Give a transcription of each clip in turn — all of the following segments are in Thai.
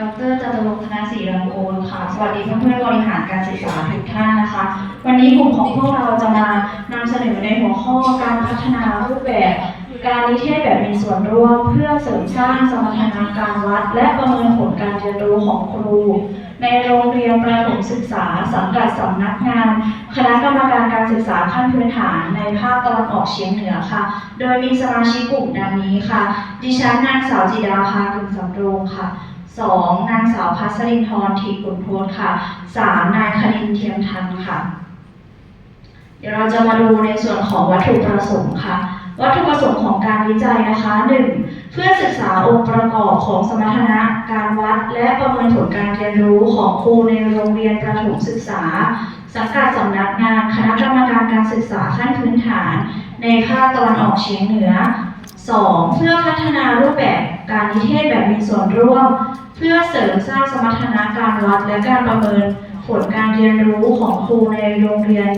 ดรจตุรงค์ธนศรีรังโอนค่ะ สวัสดีเพื่อนๆบริหารการศึกษาทุกท่านนะคะ วันนี้กลุ่มของพวกเราจะมานำเสนอในหัวข้อการพัฒนารูปแบบ การนิเทศแบบมีส่วนร่วม เพื่อเสริมสร้างสมรรถนะการวัด และประเมินผลการเรียนรู้ของครู ในโรงเรียนประถมศึกษา สังกัดสำนักงาน คณะกรรมการการศึกษาขั้นพื้นฐานในภาคตะวันออกเฉียงเหนือค่ะ โดยมีสมาชิกกลุ่มดังนี้ค่ะ ดิฉันนางสาวจิดาภากึ่งสำโรงค่ะ สองนางสาวพัสรินทร์ทีกุลโพธค่ะสามนายคณินเทียมทันค่ะ เดี๋ยวเราจะมาดูในส่วนของวัตถุประสงค์ค่ะ วัตถุประสงค์ของการวิจัยนะคะหนึ่งเพื่อศึกษาองค์ประกอบของสมรรถนะการวัด และประเมินผลการเรียนรู้ของครูในโรงเรียนประถมศึกษา สังกัดสำนักงานคณะกรรมการการศึกษาขั้นพื้นฐาน ในภาคตะวันออกเฉียงเหนือ 2. เพื่อพัฒนารูปแบบการนิเทศ ส่วนร่วม เพื่อเสริมสร้างสมรรถนะการวัดและการประเมินผลการเรียนรู้ของครูในโรงเรียน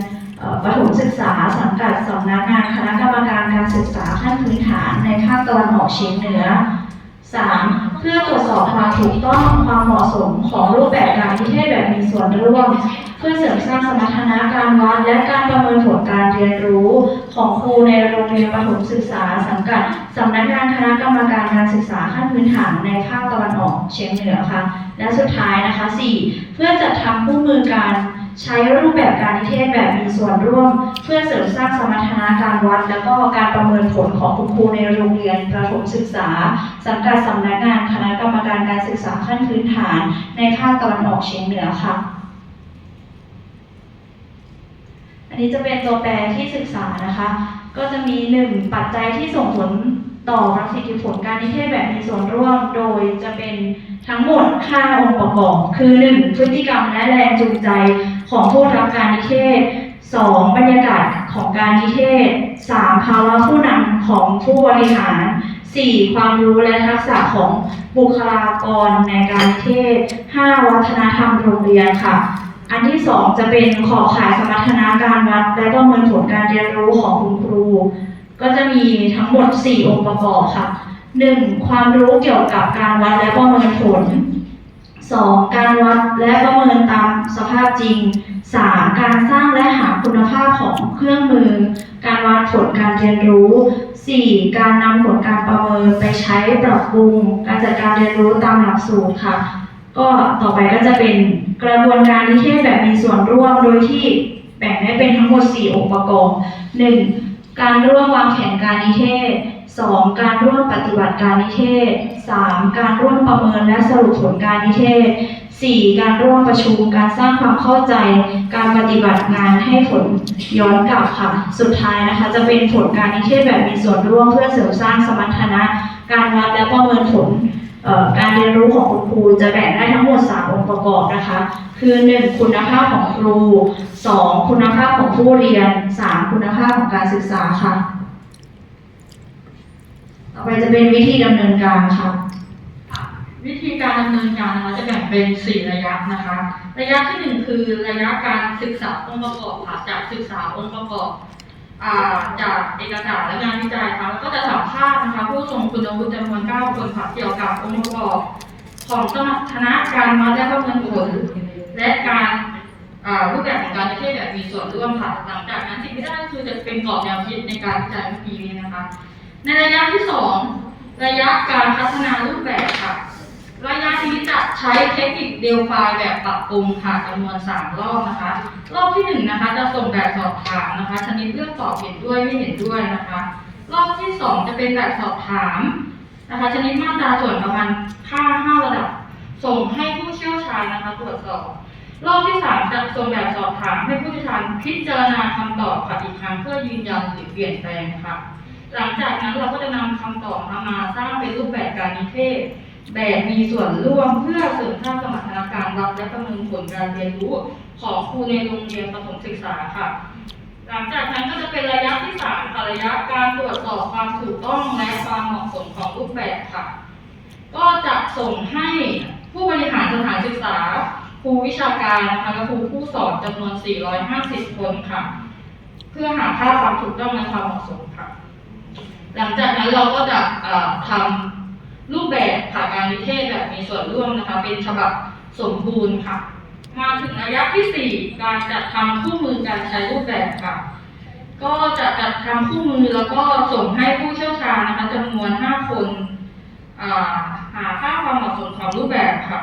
ประถมศึกษาสังกัดสำนักงานคณะกรรมการการศึกษาขั้นพื้นฐานในภาคตะวันออกเฉียงเหนือ 3. เพื่อตรวจสอบความถูกต้องความเหมาะสมของรูปแบบการนิเทศแบบมีส่วนร่วม เพื่อเสริมสร้างสมรรถนะการวัดและการประเมินผลการเรียนรู้ ของครูในโรงเรียนประถมศึกษาสังกัดสำนักงานคณะกรรมการการศึกษาขั้นพื้นฐานในภาคตะวันออกเฉียงเหนือค่ะและสุดท้ายนะคะ 4. เพื่อจัดทำคู่มือการ ใช้รูปแบบการนิเทศแบบมีส่วนร่วม เพื่อเสริมสร้างสมรรถนะการวัด และก็การประเมินผลของคุณครูในโรงเรียนประถมศึกษา สังกัดสำนักงานคณะกรรมการการศึกษาขั้นพื้นฐาน ในภาคตะวันออกเฉียงเหนือค่ะ อันนี้จะเป็นตัวแปรที่ศึกษานะคะ ก็จะมีหนึ่งปัจจัยที่ส่งผลต่อประสิทธิผลการนิเทศแบบมีส่วนร่วม โดยจะเป็นทั้งหมด5องค์ประกอบ คือ 1. พฤติกรรมและแรงจูงใจ ของผู้รับการนิเทศ 2. บรรยากาศของการนิเทศ 3. ภาวะผู้นำของผู้บริหาร 4. ความรู้และทักษะของบุคลากรในการนิเทศ 5. วัฒนธรรมโรงเรียนค่ะ อันที่สองจะเป็นขอบข่ายสมรรถนะการวัดและประเมินผลการเรียนรู้ของคุณครู ก็จะมีทั้งหมด 4 องค์ประกอบค่ะ 1. ความรู้เกี่ยวกับการวัดและประเมินผล 2. การวัดและประเมินตามสภาพจริง 3. การสร้างและหาคุณภาพของเครื่องมือ การวัดผลการเรียนรู้ 4. การนำผลการประเมินไปใช้ปรับปรุง การจัดการเรียนรู้ตามหลักสูตรค่ะ ก็ต่อไปก็จะเป็นกระบวนการนิเทศแบบมีส่วนร่วมโดยที่แบ่งได้เป็นทั้งหมด 4 องค์ประกอบ 1. การร่วมวางแผนการนิเทศ 2. การร่วมปฏิบัติการนิเทศ 3. การร่วมประเมินและสรุปผลการนิเทศ 4. การร่วมประชุมการสร้างความเข้าใจ การปฏิบัติงานให้ผลย้อนกลับค่ะ สุดท้ายนะคะ จะเป็นผลการนิเทศแบบมีส่วนร่วมเพื่อเสริมสร้างสมรรถนะ การวัดและประเมินผล การเรียนรู้ของคุณครูจะแบ่งได้ทั้งหมด 3 องค์ประกอบนะคะ คือ 1. คุณภาพของครู 2. คุณภาพของผู้เรียน 3. คุณภาพของการศึกษาค่ะ ต่อไปจะเป็นวิธีดำเนินการค่ะ วิธีการดำเนินการนะคะจะแบ่งเป็น 4 ระยะนะคะ ระยะที่ 1 คือระยะการศึกษาองค์ประกอบค่ะจากศึกษาองค์ประกอบ จากเอกสารและงานวิจัยค่ะแล้วก็จะสัมภาษณ์นะคะผู้ทรงคุณวุฒิจำนวน 9 คนค่ะเกี่ยวกับองค์ประกอบของสมรรถนะการวัดและประเมินผลและการรูปแบบของการนิเทศแบบมีส่วนร่วมค่ะหลังจากนั้นสิ่งที่ได้คือจะเป็นกรอบแนวคิดในการวิจัยเมื่อกี้นี้นะคะ ในระยะที่ 2 ระยะการพัฒนารูปแบบค่ะ ระยะนี้จะใช้เทคนิคเดลไฟล์แบบปรับปรุงค่ะจำนวน 3 รอบนะคะ รอบที่ 1 นะคะจะส่งแบบสอบถามนะคะ ชนิดเลือกตอบเห็นด้วยไม่เห็นด้วยนะคะ รอบที่ 2 จะเป็นแบบสอบถามนะคะ ชนิดมาตราส่วนประมาณค่า5ระดับ ส่งให้ผู้เชี่ยวชาญนะคะตรวจสอบ รอบที่ 3 จะส่งแบบสอบถามให้ผู้เชี่ยวชาญพิจารณาคำตอบค่ะอีกครั้งเพื่อยืนยันหรือเปลี่ยนแปลงค่ะหลังจากนั้นเราก็จะนำคำตอบนะคะมาสร้างเป็นรูปแบบการนิเทศ แบบมีส่วนร่วมเพื่อเสริมสร้างสมรรถนะการรับและประเมินผลการเรียนรู้ของครูในโรงเรียนประถมศึกษาค่ะ หลังจากนั้นก็จะเป็นระยะที่สามค่ะระยะการตรวจสอบความถูกต้องและความเหมาะสมของรูปแบบค่ะ ก็จะส่งให้ผู้บริหารสถานศึกษาครูวิชาการนะคะและครูผู้สอนจำนวน 450 คนค่ะ เพื่อหาค่าความถูกต้องและความเหมาะสมค่ะ หลังจากนั้นเราก็จะทำ รูปแบบค่ะการนิเทศแบบมีส่วนร่วมนะคะ เป็นฉบับสมบูรณ์ค่ะ มาถึงระยะที่สี่การจัดทำคู่มือการใช้รูปแบบค่ะ ก็จะจัดทำคู่มือแล้วก็ส่งให้ผู้เชี่ยวชาญนะคะจำนวนห้าคนอ่าหาค่าความเหมาะสมของรูปแบบค่ะ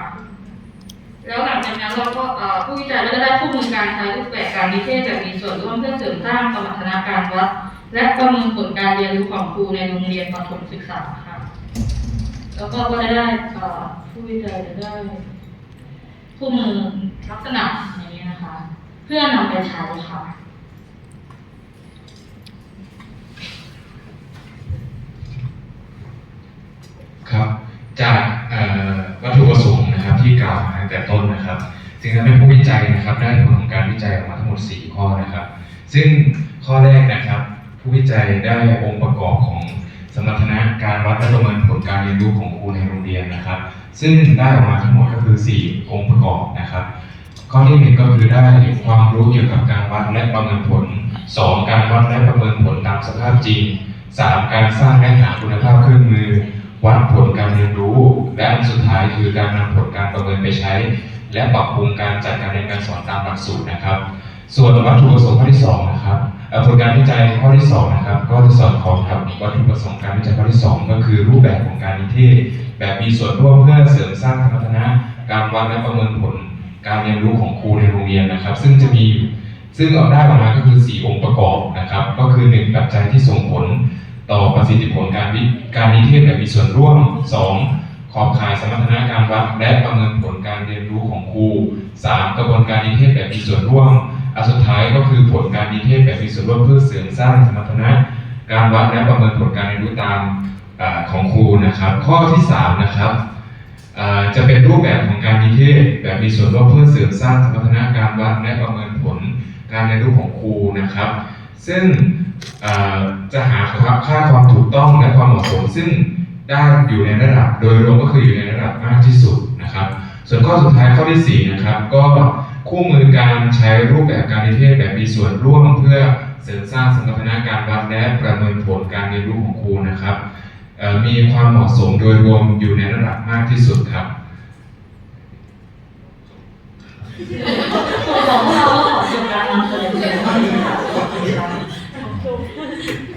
แล้วหลังจากนั้นเราก็ผู้วิจัยก็จะได้คู่มือการใช้รูปแบบการนิเทศแบบมีส่วนร่วมเพื่อเสริมสร้างสมรรถนะการวัดและประเมินผลการเรียนรู้ของครูในโรงเรียนประถมศึกษาค่ะ แล้วก็ก็จะได้เอ่อผู้วิจัยจะได้คู่มือลักษณะอย่างนี้นะคะ เพื่อนำไปใช้ค่ะครับ จากวัตถุประสงค์นะครับที่กล่าวมาตั้งแต่ต้นนะครับจึงทำให้ผู้วิจัยนะครับ ได้ผลของการวิจัยออกมาทั้งหมด 4 ข้อนะครับ ซึ่งข้อแรกนะครับ ผู้วิจัยได้องค์ประกอบของ สมรรถนะการวัดและประเมินผลการเรียนรู้ของครูในโรงเรียนนะครับ ซึ่งได้ออกมาทั้งหมดก็คือ 4 องค์ประกอบนะครับ ข้อที่หนึ่งก็คือได้ความรู้เกี่ยวกับการวัดและประเมินผล 2. การวัดและประเมินผลตามสภาพจริง 3. การสร้างและหาคุณภาพเครื่องมือ วัดผลการเรียนรู้ และอันสุดท้ายคือการนำผลการประเมินไปใช้ และปรับปรุงการจัดการเรียนการสอนตามหลักสูตรนะครับ ส่วนวัตถุประสงค์ข้อที่สองนะครับ ผลการวิจัยข้อที่สองนะครับก็จะสอดคล้องกับวัตถุประสงค์การวิจัยข้อที่สองก็คือรูปแบบของการนิเทศ แบบมีส่วนร่วมเพื่อเสริมสร้างสมรรถนะการวัดและประเมินผล การเรียนรู้ของครูในโรงเรียนนะครับ ซึ่งจะมีซึ่งออกได้ออกมาก็คือ 4 องค์ประกอบนะครับ ก็คือ 1 ปัจจัยที่ส่งผลต่อประสิทธิผลการวิการนิเทศแบบมีส่วนร่วม 2. ขอบข่ายสมรรถนะการวัดและประเมินผลการเรียนรู้ของครู 3. กระบวนการนิเทศแบบมีส่วนร่วม อันสุดท้ายก็คือผลการนิเทศแบบมีส่วนร่วมเพื่อเสริมสร้างสมรรถนะ การวัดและประเมินผลการเรียนรู้ตามอของครูนะครับ ข้อที่3นะครับจะเป็นรูปแบบของการนิเทศแบบมีส่วนร่วมเพื่อเสริมสร้างสมรรถนะการวัดและประเมินผลการเรียนรู้ของครูนะครับ ซึ่งจะหาค่าความถูกต้องและความเหมาะสม ซึ่งได้อยู่ในระดับโดยรวมก็คืออยู่ในระดับมากที่สุดนะครับ ส่วนข้อสุดท้ายข้อที่4นะครับก็ คู่มือการใช้รูปแบบการเรียนเทศแบบมีส่วนร่วมเพื่อเสริมสร้างสมรรถนะการวัดและประเมินผลการเรียนรู้ของครูนะครับมีความเหมาะสมโดยรวมอยู่ในระดับมากที่สุดครับของเราขอจบ